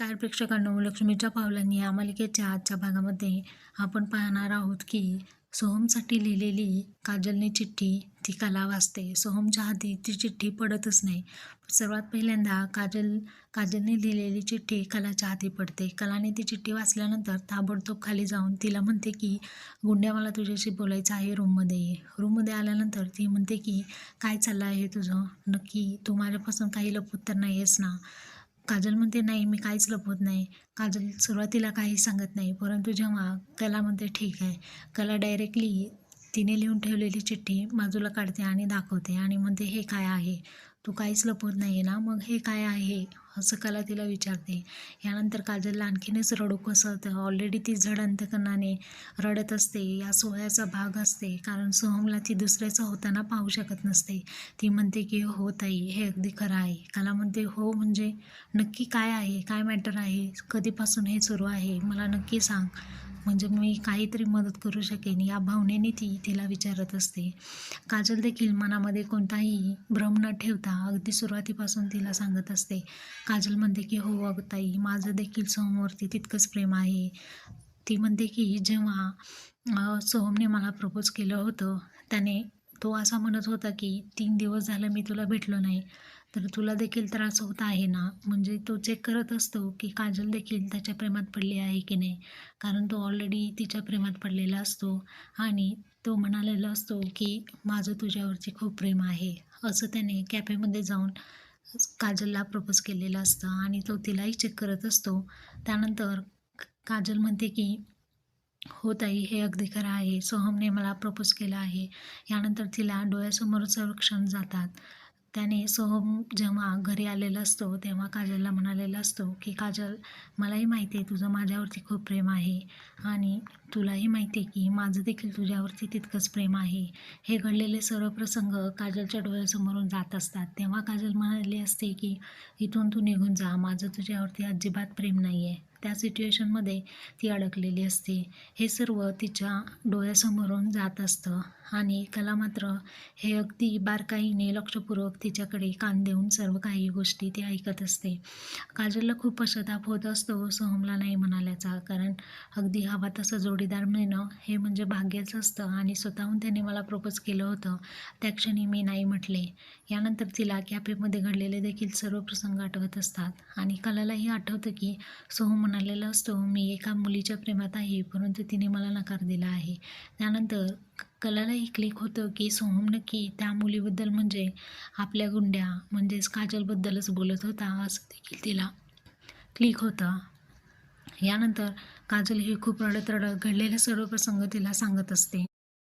नमस्कार प्रेक्षकांनो लक्ष्मीच्या पावलांनी या मालिकेच्या आजच्या भागामध्ये आपण पाहणार आहोत की सोहमसाठी लिहिलेली काजलने चिठ्ठी ती कला वाचते. सोहमच्या हाती ती चिठ्ठी पडतच नाही. सर्वात पहिल्यांदा काजल काजलने लिहिलेली चिठ्ठी कलाच्या हाती पडते. कलाने ती चिठ्ठी वाचल्यानंतर ताबडतोब खाली जाऊन तिला म्हणते की गुंड्या मला तुझ्याशी बोलायचं आहे रूममध्ये. ये रूममध्ये आल्यानंतर ती म्हणते की काय चाललं आहे तुझं? नक्की तू माझ्यापासून काही लपवत तर नाही आहेस ना? काजल म्हणते नाही मी काहीच लपवत नाही. काजल सुरुवातीला काही सांगत नाही. परंतु जेव्हा कला म्हणते ठीक आहे. कला डायरेक्टली तिने लिहून ठेवलेली चिठ्ठी बाजूला काढते आणि दाखवते. आणि म्हणते हे काय आहे? तू काहीच लपवत नाही आहे ना? मग हे काय आहे? असं कला तिला विचारते. यानंतर काजलला आणखीनच रडू कसं ऑलरेडी ती झड अंतकरणाने रडत असते. या सोहळ्याचा भाग असते. कारण सोहमला ती दुसऱ्याचं होताना पाहू शकत नसते. ती म्हणते की हो ताई हे अगदी खरं आहे. कला म्हणते हो म्हणजे नक्की काय आहे? काय मॅटर आहे? कधीपासून हे सुरू आहे? मला नक्की सांग. म्हणजे मी काहीतरी मदत करू शकेन या भावनेने ती तिला विचारत असते. काजल देखील मनामध्ये कोणताही भ्रम न ठेवता अगदी सुरुवातीपासून तिला सांगत असते. काजल म्हणते की हो अगताई माझं देखील सोहमवरती तितकंच प्रेम आहे. ती म्हणते की जेव्हा सोहमने मला प्रपोज केलं होतं त्याने तो असा म्हणत होता की तीन दिवस झालं मी तुला भेटलो नाही. तर तुला देखील त्रास होत आहे ना? म्हणजे तो चेक करत असतो की काजल देखील त्याच्या प्रेमात पडली आहे की नाही? कारण तो ऑलरेडी तिच्या प्रेमात पडलेला असतो आणि तो म्हणालेला असतो की माझं तुझ्यावरची खूप प्रेम आहे. असं त्याने कॅफेमध्ये जाऊन काजलला प्रपोज केलेलं असतं आणि तो तिलाही चेक करत असतो. त्यानंतर काजल म्हणते की हो ताई हे अगदी खरं आहे. सोहमने मला प्रपोज केलं आहे. यानंतर तिला डोळ्यासमोर संरक्षण जातात. त्याने सोहम जेव्हा घरी आलेला असतो तेव्हा काजलला म्हणालेला असतो की काजल मलाही माहिती आहे तुझं माझ्यावरती खूप प्रेम आहे आणि तुलाही माहिती आहे की माझं देखील तुझ्यावरती तितकंच प्रेम आहे. हे घडलेले सर्व प्रसंग काजलच्या डोळ्यासमोरून जात असतात. तेव्हा काजल म्हणाली असते की इथून तू निघून जा. माझं तुझ्यावरती अजिबात प्रेम नाही आहे त्या सिच्युएशनमध्ये ती अडकलेली असते. हे सर्व तिच्या डोळ्यासमोरून जात असतं आणि कला मात्र हे अगदी बारकाईने लक्षपूर्वक तिच्याकडे कान देऊन सर्व काही गोष्टी ती ऐकत असते. काजलला खूप पश्चाताप होत असतो सोहमला नाही म्हणाल्याचा. कारण अगदी हवा तसं जोडीदार मिळणं हे म्हणजे भाग्याचं असतं आणि स्वतःहून त्याने मला प्रपोज केलं होतं. त्या क्षणी मी नाही म्हटले. यानंतर तिला कॅफेमध्ये घडलेले देखील सर्व प्रसंग आठवत असतात आणि कलालाही आठवतं की सोहम म्हणालेला असतो मी एका मुलीच्या प्रेमात आहे परंतु तिने मला नकार दिला आहे. त्यानंतर कलालाही क्लिक होतं की सोहम नक्की त्या मुलीबद्दल म्हणजे आपल्या गुंड्या म्हणजेच काजलबद्दलच बोलत होता असं देखील तिला क्लिक होतं. यानंतर काजल हे खूप रडत रडत घडलेले सर्व प्रसंग तिला सांगत असते.